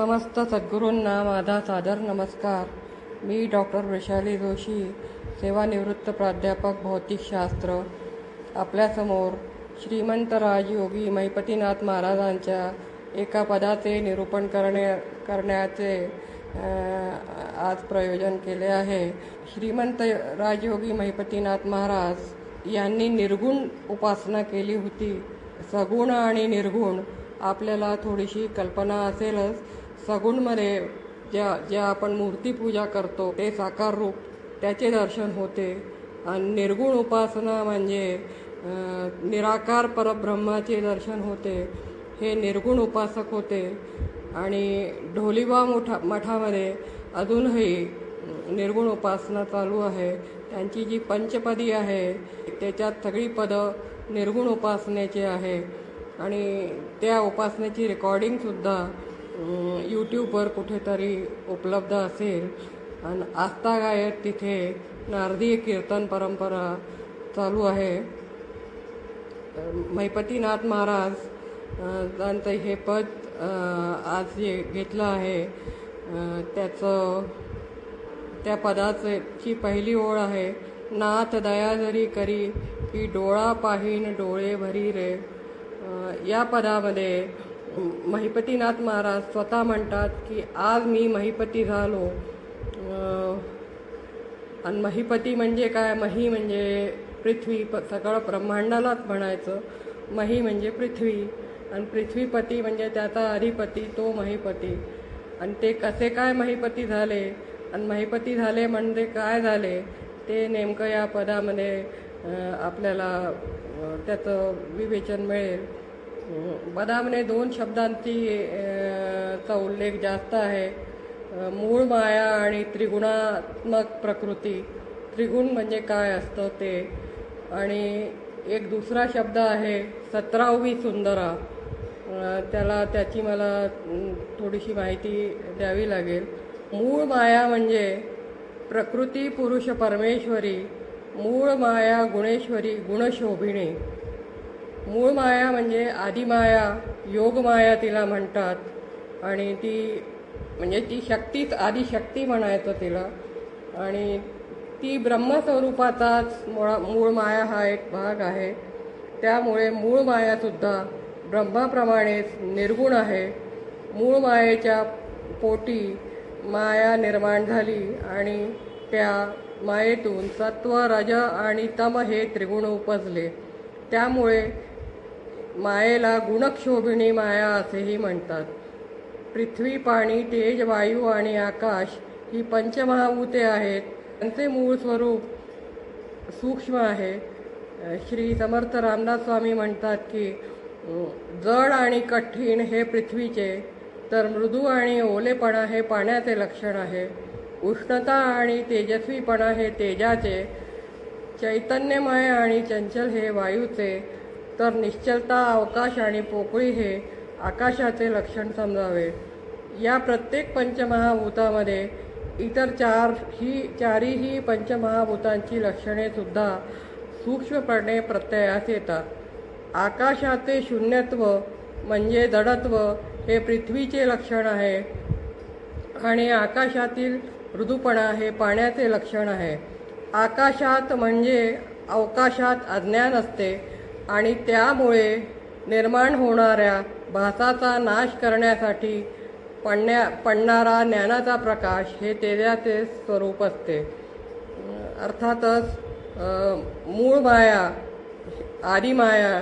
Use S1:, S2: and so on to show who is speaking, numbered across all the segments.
S1: समस्त सद्गुरूंना माझा सादर नमस्कार. मी डॉक्टर वैशाली जोशी सेवानिवृत्त प्राध्यापक भौतिकशास्त्र आपल्यासमोर श्रीमंत राजयोगी महिपतीनाथ महाराजांच्या एका पदाचे निरूपण करणे करण्याचे आज प्रयोजन केले आहे. श्रीमंत राजयोगी महिपतीनाथ महाराज यांनी निर्गुण उपासना केली होती. सगुण आणि निर्गुण आपल्याला थोडीशी कल्पना असेलच. सगुणमध्ये ज्या ज्या आपण मूर्तीपूजा करतो ते साकार रूप त्याचे दर्शन होते. आणि निर्गुण उपासना म्हणजे निराकार परब्रह्माचे दर्शन होते. हे निर्गुण उपासक होते. आणि ढोलीबा मोठा मठामध्ये अजूनही निर्गुण उपासना चालू आहे. त्यांची जी पंचपदी आहे त्याच्यात सगळी पदं निर्गुण उपासनेची आहे. आणि त्या उपासनेची रेकॉर्डिंगसुद्धा यूट्यूबवर कुठेतरी उपलब्ध असेल. आणि आस्था गायत तिथे नारदीय कीर्तन परंपरा चालू आहे. महिपतीनाथ महाराज त्यांचं यांचं हे पद आज जे घेतलं आहे त्याचं त्या पदाचे ची पहिली ओळ आहे नाथ दया जरी करी की डोळा पाहीन डोळे भरी रे. या पदामध्ये महिपतीनाथ महाराज स्वतः म्हणतात की आज मी महिपती झालो. आणि महिपती म्हणजे काय? मही म्हणजे पृथ्वी प सगळं ब्रह्मांडालाच म्हणायचं. मही म्हणजे पृथ्वी आणि पृथ्वीपती म्हणजे त्याचा अधिपती तो महिपती. आणि ते कसे काय महिपती झाले? आणि महिपती झाले म्हणजे काय झाले? ते नेमकं या पदामध्ये आपल्याला त्याचं विवेचन मिळेल. बदामने दोन शब्दांची चा उल्लेख जास्त आहे. मूळ माया आणि त्रिगुणात्मक प्रकृती. त्रिगुण म्हणजे काय असतं ते? आणि एक दुसरा शब्द आहे सतरावी सुंदरा. त्याला त्याची मला थोडीशी माहिती द्यावी लागेल. मूळ माया म्हणजे प्रकृती पुरुष परमेश्वरी मूळ माया गुणेश्वरी गुणशोभिणी. मूळ माया म्हणजे आदिमाया योगमाया तिला म्हणतात. आणि ती म्हणजे ती शक्तीच आदिशक्ती म्हणायचं तिला. आणि ती ब्रह्मस्वरूपाचाच मुळा मूळ माया हा एक भाग आहे. त्यामुळे मूळ मायासुद्धा ब्रह्माप्रमाणेच निर्गुण आहे. मूळ मायेच्या पोटी माया निर्माण झाली आणि त्या मायेतून सत्व रज आणि तम हे त्रिगुण उपजले. त्यामुळे मायेला गुणक्षोभिणी माया असेही म्हणतात. पृथ्वी पाणी तेज वायू आणि आकाश ही पंचमहाभूते आहेत. त्यांचे मूळ स्वरूप सूक्ष्म आहे. श्री समर्थ रामदास स्वामी म्हणतात की जड आणि कठीण हे पृथ्वीचे तर मृदू आणि ओलेपणा हे पाण्याचे लक्षण आहे. उष्णता आणि तेजस्वीपणा हे तेजाचे चैतन्यमय आणि चंचल हे वायूचे तर निश्चलता अवकाश आणि पोकळी हे आकाशाचे लक्षण समजावे. या प्रत्येक पंचमहाभूतामध्ये इतर चार ही चारीही पंचमहाभूतांची लक्षणेसुद्धा सूक्ष्मपणे प्रत्ययास येतात. आकाशाचे शून्यत्व म्हणजे जडत्व हे पृथ्वीचे लक्षण आहे आणि आकाशातील मृदूपणा हे पाण्याचे लक्षण आहे. आकाशात म्हणजे अवकाशात अज्ञान असते. आणि त्यामुळे निर्माण होणाऱ्या भासाचा नाश करण्यासाठी पडण्या पडणारा ज्ञानाचा प्रकाश हे तेजाचे स्वरूप असते. अर्थातच मूळ माया आदिमाया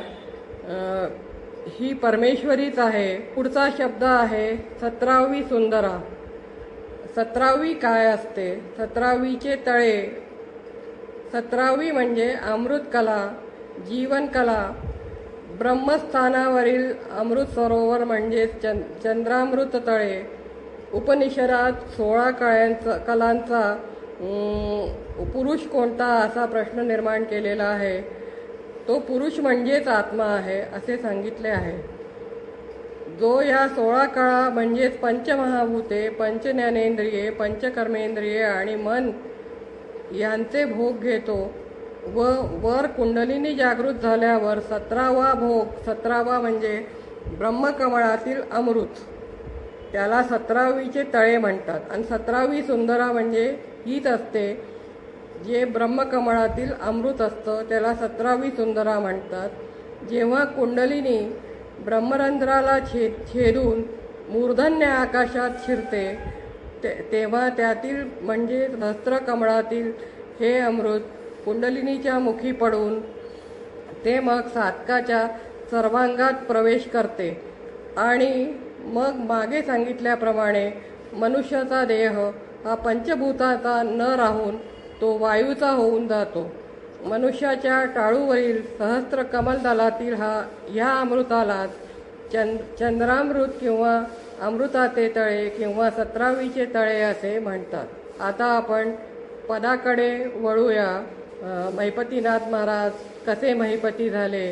S1: ही परमेश्वरीच आहे. पुढचा शब्द आहे सतरावी सुंदरा. सतरावी काय असते? सतरावीचे तळे. सतरावी म्हणजे अमृतकला जीवनकला ब्रह्मस्थानावरील अमृत सरोवर म्हणजे चंद चंद्रामृत तळे. उपनिषदात सोळा कळ्यांचा कलांचा पुरुष कोणता असा प्रश्न निर्माण केलेला आहे? तो पुरुष म्हणजेच आत्मा आहे असे सांगितले आहे. जो या सोळा कळा म्हणजेच पंचमहाभूते पंचज्ञानेंद्रिये पंचकर्मेंद्रिये आणि मन यांचे भोग घेतो व वर कुंडलिनी जागृत झाल्यावर सतरावा भोग सतरावा म्हणजे ब्रह्मकमळातील अमृत. त्याला सतरावीचे तळे म्हणतात. आणि सतरावी सुंदरा म्हणजे हीच असते जे ब्रह्मकमळातील अमृत असतं त्याला सतरावी सुंदरा म्हणतात. जेव्हा कुंडलिनी ब्रह्मरंध्राला छेद छेदून मूर्धन्य आकाशात शिरते ते तेव्हा त्यातील म्हणजे सहस्त्रकमळातील हे अमृत कुंडलिनीच्या मुखी पडून ते मग साधकाच्या सर्वांगात प्रवेश करते. आणि मग मागे सांगितल्याप्रमाणे मनुष्याचा देह हा पंचभूताचा न राहून तो वायूचा होऊन जातो. मनुष्याच्या टाळूवरील सहस्त्र कमलदलातील हा ह्या अमृतालाच चंद चंद्रामृत किंवा अमृताचे तळे किंवा सतरावीचे तळे असे म्हणतात. आता आपण पदाकडे वळूया. महिपतीनाथ महाराज कसे महिपती झाले?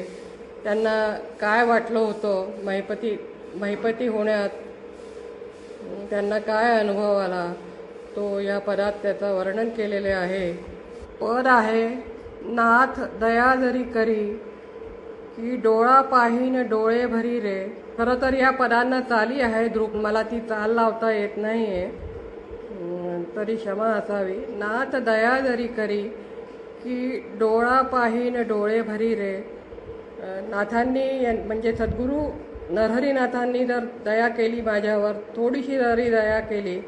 S1: त्यांना काय वाटलं होतं महिपती महिपती होण्यात? त्यांना काय अनुभव आला? तो या पदात त्याचं वर्णन केलेले आहे. पद आहे नाथ दया जरी करी की डोळा पाहीन डोळे भरी रे. खरं तर या पदांना चाली आहे द्रुप मला ती चाल लावता येत नाही आहे तरी क्षमा असावी. नाथ दया जरी करी की डोळा पाहीन डोळे भरी रे. नाथांनी यां- म्हणजे सद्गुरू नरहरीनाथांनी जर दया केली माझ्यावर थोडीशी जरी दया केली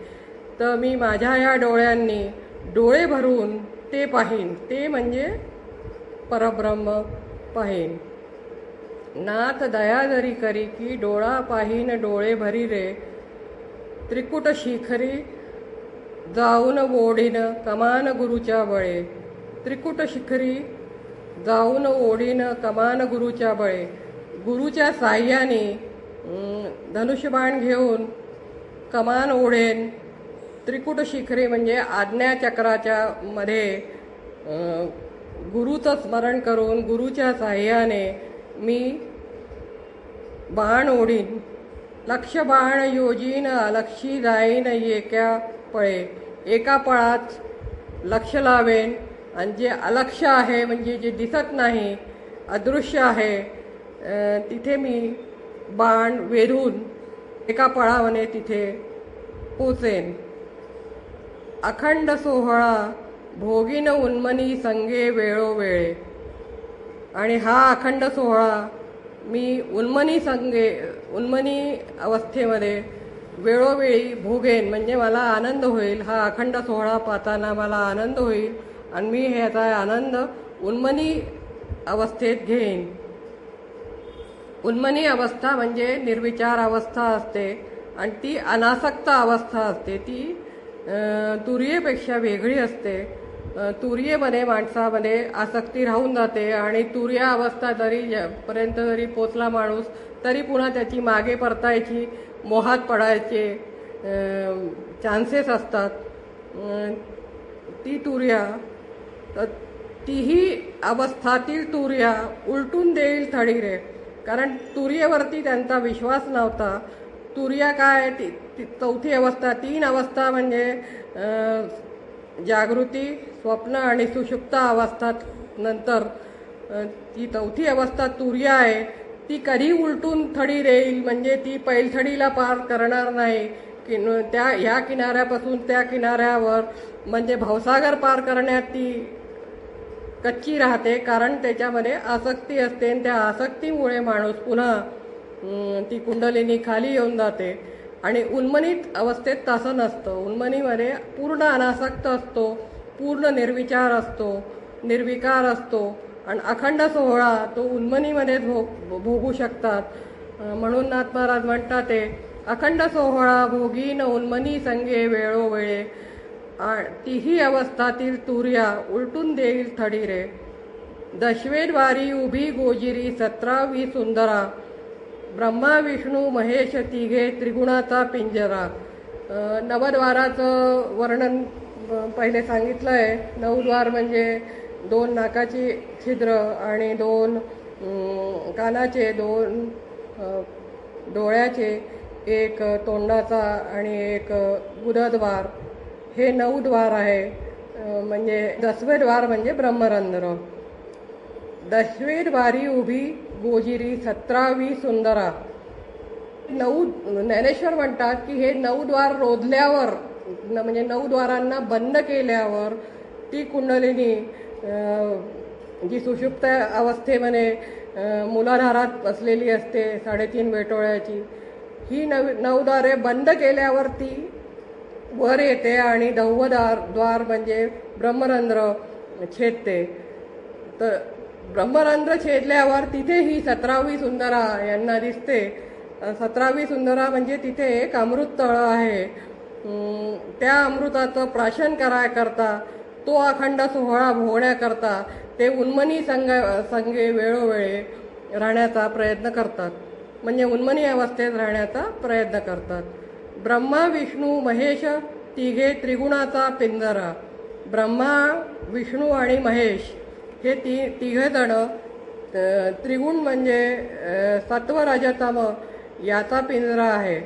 S1: तर मी माझ्या या डोळ्यांनी डोळे भरून ते पाहीन. ते म्हणजे परब्रह्म पाहीन. नाथ दया जरी करी की डोळा पाहीन डोळे भरी रे. त्रिकुट शिखरी जाऊन ओढीन कमान गुरुच्या बळे. त्रिकुट शिखरी जाऊन ओढीन कमान गुरुच्या बळे. गुरुच्या साह्याने धनुष्यबाण घेऊन कमान ओढेन. त्रिकुट शिखरी म्हणजे आज्ञाचक्राच्या मध्ये गुरुचं स्मरण करून गुरुच्या साह्याने मी बाण ओढीन. लक्ष बाण योजीन अलक्षी जाईन एका पळे. एका पळात लक्ष लावेन. आणि जे अलक्ष आहे म्हणजे जे दिसत नाही अदृश्य आहे तिथे मी बाण वेधून एका पळावने तिथे पोचेन. अखंड सोहळा भोगीन उन्मनी संगे वेळोवेळे. आणि हा अखंड सोहळा मी उन्मनी संगे उन्मनी अवस्थेमध्ये वेळोवेळी भोगेन. म्हणजे मला आनंद होईल हा अखंड सोहळा पाहताना मला आनंद होईल. आणि मी ह्याचा आनंद उन्मनी अवस्थेत घेईन. उन्मनी अवस्था म्हणजे निर्विचार अवस्था असते आणि ती अनासक्त अवस्था असते. ती तुरीयेपेक्षा वेगळी असते. तुरीयेमध्ये माणसामध्ये आसक्ती राहून जाते आणि तुर्या अवस्था जरी पर्यंत जरी पोचला माणूस तरी पुन्हा त्याची मागे परतायची मोहात पडायचे चान्सेस असतात. ती तुर्या तर तीही अवस्थातील तुर्या उलटून देईल थडीरे. कारण तुर्येवरती त्यांचा विश्वास नव्हता. तुर्या काय? ती ती चौथी अवस्था तीन अवस्था म्हणजे जागृती स्वप्न आणि सुषुप्त अवस्था नंतर ती चौथी अवस्था तुर्या आहे. ती कधी उलटून थडी रेईल म्हणजे ती पैलथडीला पार करणार नाही. कि त्या ह्या किनाऱ्यापासून त्या किनाऱ्यावर म्हणजे भवसागर पार करण्यात ती कच्ची राहते कारण त्याच्यामध्ये आसक्ती असते आणि त्या आसक्तीमुळे माणूस पुन्हा ती कुंडलिनी खाली येऊन जाते. आणि उन्मनीत अवस्थेत तसं नसतं. उन्मनीमध्ये पूर्ण अनासक्त असतो पूर्ण निर्विचार असतो निर्विकार असतो आणि अखंड सोहळा तो उन्मनीमध्येच भोग भोगू शकतात. म्हणून नाथ महाराज म्हणतात ते अखंड सोहळा भोगीन उन्मनी संगे वेळोवेळे. तीही अवस्थातील तुर्या उलटून देईल थडीरे. दशवेद्वारी उभी गोजिरी सतरावी सुंदरा. ब्रह्मा विष्णू महेश तिघे त्रिगुणाचा पिंजरा. नवद्वाराचं वर्णन पहिले सांगितलं आहे नवद्वार म्हणजे दोन नाकाची छिद्र आणि दोन कानाचे दोन डोळ्याचे एक तोंडाचा आणि एक गुदद्वार. हे नऊ द्वार आहे. म्हणजे दसवे द्वार म्हणजे ब्रह्मरंध्र. दशवे द्वारी उभी गोजिरी सतरावी सुंदरा. नऊ ज्ञानेश्वर म्हणतात की हे नऊ द्वार रोधल्यावर न- म्हणजे नऊ द्वारांना बंद केल्यावर ती कुंडलिनी जी सुषुप्त अवस्थेमध्ये मुलाधारात बसलेली असते साडेतीन वेटोळ्याची ही नव नऊद्वारे बंद केल्यावर ती वर येते आणि दहावदार द्वार म्हणजे ब्रह्मरंध्र छेदते. तर ब्रह्मरंध्र छेदल्यावर तिथे ही सतरावी सुंदरा यांना दिसते. सतरावी सुंदरा म्हणजे तिथे एक अमृत तळ आहे त्या अमृताचं प्राशन करायकरता तो अखंड सोहळा भोगण्याकरता ते उन्मनी संघ संघे वेळोवेळी राहण्याचा प्रयत्न करतात. म्हणजे उन्मनी अवस्थेत राहण्याचा प्रयत्न करतात. ब्रह्मा विष्णू महेश तिघे त्रिगुणाचा पिंजरा ब्रह्मा विष्णू आणि महेश हे ती तिघेजण अ, त्रिगुण म्हणजे सत्व रजतम याचा पिंजरा आहे.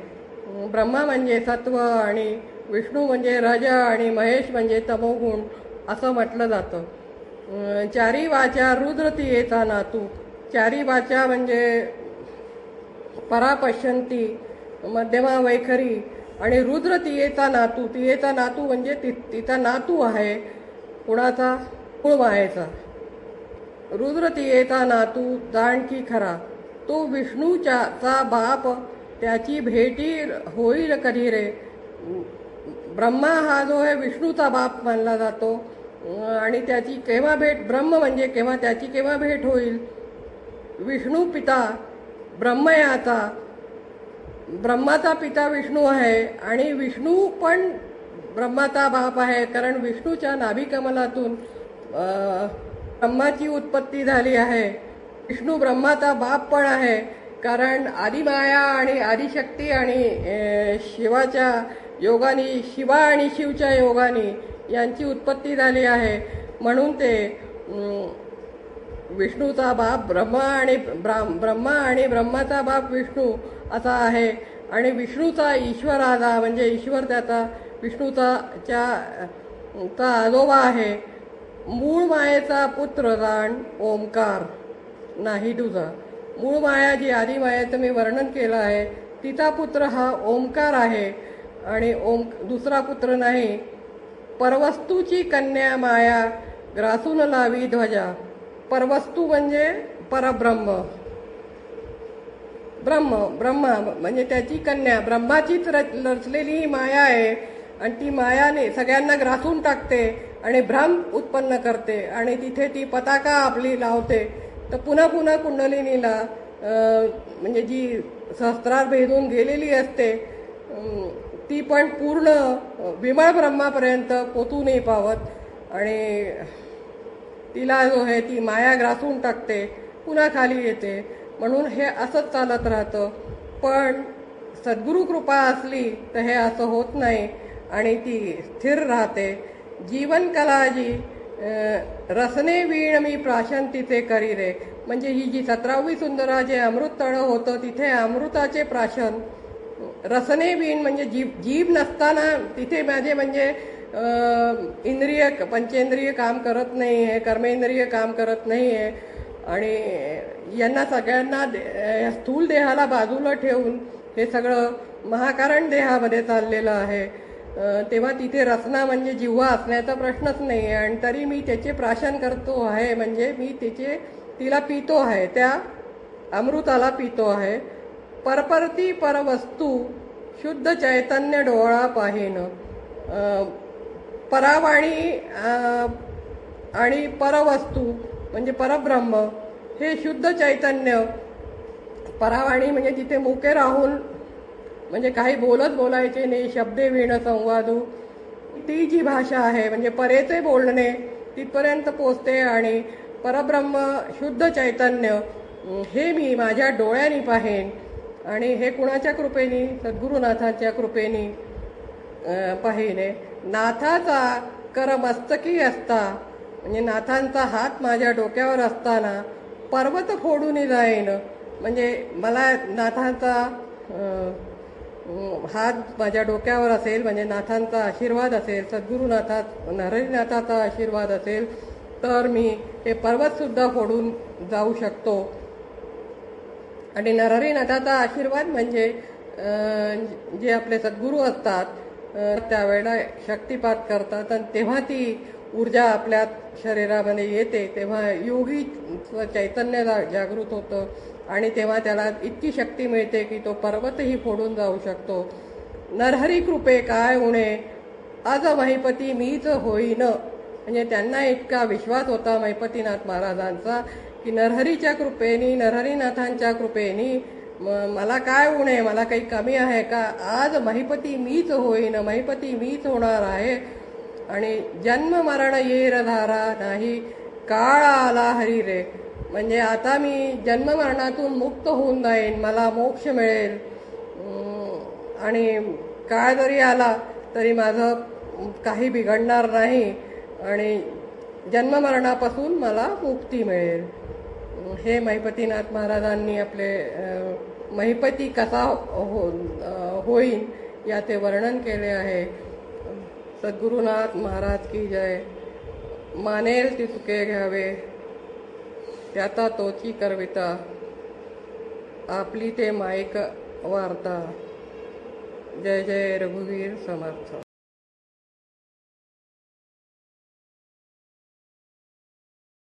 S1: ब्रह्मा म्हणजे सत्व आणि विष्णू म्हणजे रज आणि महेश म्हणजे तमोगुण असं म्हटलं जातं. चारी वाचा रुद्र नातू. चारी वाचा म्हणजे परापश्यंती मध्यमा वैखरी. आणि रुद्र तियेचा नातू तियेचा नातू म्हणजे ति तिचा नातू आहे कुणाचा? कुळमायेचा रुद्र तियेचा नातू जाणकी खरा. तो विष्णूच्या चा बाप त्याची भेटी होईल कधी रे ब्रह्मा हा जो आहे विष्णूचा बाप मानला जातो. आणि त्याची केव्हा भेट ब्रह्म म्हणजे केव्हा त्याची केव्हा भेट होईल? विष्णू पिता ब्रह्मयाचा. ब्रह्माचा पिता विष्णू आहे आणि विष्णू पण ब्रह्माचा बाप आहे कारण विष्णूच्या नाभिकमलातून ब्रह्माची उत्पत्ती झाली आहे. विष्णू ब्रह्माचा बाप पण आहे कारण आदिमाया आणि आदिशक्ती आणि शिवाच्या योगानी शिवा आणि शिवच्या योगानी यांची उत्पत्ती झाली आहे. म्हणून ते विष्णूचा बाप ब्रह्मा आणि ब्रा- ब्रह्मा आणि ब्रह्माचा बाप विष्णू असा आहे. आणि विष्णूचा ईश्वर आला म्हणजे ईश्वर त्याचा विष्णूचा च्या चा आजोबा आहे. मूळ मायेचा पुत्र जाण ओंकार नाही तुझा. मूळ माया जी आदी मायाचं मी वर्णन केलं आहे तिचा पुत्र हा ओंकार आहे. आणि ओम दुसरा पुत्र नाही. परवस्तूची कन्या माया ग्रासून लावी ध्वजा. परवस्तू म्हणजे परब्रह्म. ब्रह्म ब्रह्मा म्हणजे त्याची कन्या ब्रह्माचीच रच रचलेली ही माया आहे. आणि ती मायाने सगळ्यांना ग्रासून टाकते आणि भ्रम उत्पन्न करते. आणि तिथे ती पताका आपली लावते. तर पुन्हा पुन्हा कुंडलिनीला म्हणजे जी सहस्त्रार भेदून गेलेली असते ती पण पूर्ण विमळ ब्रह्मापर्यंत पोचू नाही पावत. आणि तिला जो आहे ती माया ग्रासून टाकते पुन्हा खाली येते. म्हणून हे असंच चालत राहतं. पण सद्गुरू कृपा असली तर हे असं होत नाही आणि ती स्थिर राहते. जीवनकला जी रसने वीण मी प्राशन तिथे करी रे. म्हणजे ही जी सतरावी सुंदरा जे अमृत तळ होतं तिथे अमृताचे प्राशन रसने वीण म्हणजे जीभ जीभ नसताना तिथे माझे म्हणजे इंद्रिय पंचेंद्रिय काम करत नाही आहे कर्मेंद्रिय काम करत नाही आहे आणि यांना सगळ्यांना दे- स्थूल देहाला बाजूला ठेवून हे सगळं महाकारण देहामध्ये चाललेलं आहे. तेव्हा तिथे रचना म्हणजे जिव्हा असण्याचा प्रश्नच नाही आहे आणि तरी मी त्याचे प्राशन करतो आहे म्हणजे मी त्याचे तिला पितो आहे. त्या अमृताला पितो आहे. परपरती परवस्तू शुद्ध चैतन्य डोळा पाहिन. परावाणी आणि परवस्तू म्हणजे परब्रह्म हे शुद्ध चैतन्य. परावाणी म्हणजे तिथे मुके राहून म्हणजे काही बोलत बोलायचे नाही शब्दे विण संवादू. ती जी भाषा आहे म्हणजे परेचे बोलणे तिथपर्यंत पोचते आणि परब्रह्म शुद्ध चैतन्य हे मी माझ्या डोळ्यांनी पाहेन. आणि हे कुणाच्या कृपेनी? सद्गुरुनाथाच्या कृपेनी पाहिने. नाथाचा करमस्तकी असता. म्हणजे नाथांचा हात माझ्या डोक्यावर असताना पर्वत फोडून जाईन. म्हणजे मला नाथांचा हात माझ्या डोक्यावर असेल म्हणजे नाथांचा आशीर्वाद असेल सद्गुरुनाथा नरहरीनाथाचा आशीर्वाद असेल तर मी हे पर्वतसुद्धा फोडून जाऊ शकतो. आणि नरहरीनाथाचा आशीर्वाद म्हणजे जे आपले सद्गुरू असतात त्यावेळेला शक्तिपात करतात. आणि तेव्हा ती ऊर्जा आपल्या शरीरामध्ये येते तेव्हा योगी चैतन्य जा- जागृत होतं. आणि तेव्हा त्याला इतकी शक्ती मिळते की तो पर्वतही फोडून जाऊ शकतो. नरहरी कृपे काय उणे? आज महिपती मीच होईन. म्हणजे त्यांना इतका विश्वास होता महिपतीनाथ महाराजांचा की नरहरीच्या कृपेनी नरहरीनाथांच्या कृपेनी मला काय उणे? मला काही कमी आहे का? आज महिपती मीच होईन महिपती मीच होणार आहे. आणि जन्म मरण येर धारा नाही काळ आला हरी रे. म्हणजे आता मी जन्म मरणातून मुक्त होऊन जाईन मला मोक्ष मिळेल. आणि काळ जरी आला तरी माझं काही बिघडणार नाही आणि जन्ममरणापासून मला मुक्ती मिळेल. हे महिपतीनाथ महाराजांनी आपले महिपती कसा हो होईल होईन याचे वर्णन केले आहे. सद्गुरुनाथ महाराज की जय। मानेल तितके घ्यावे त्याचा तोची करविता। आपली ते माईक वार्ता। जय जय रघुवीर समर्थ।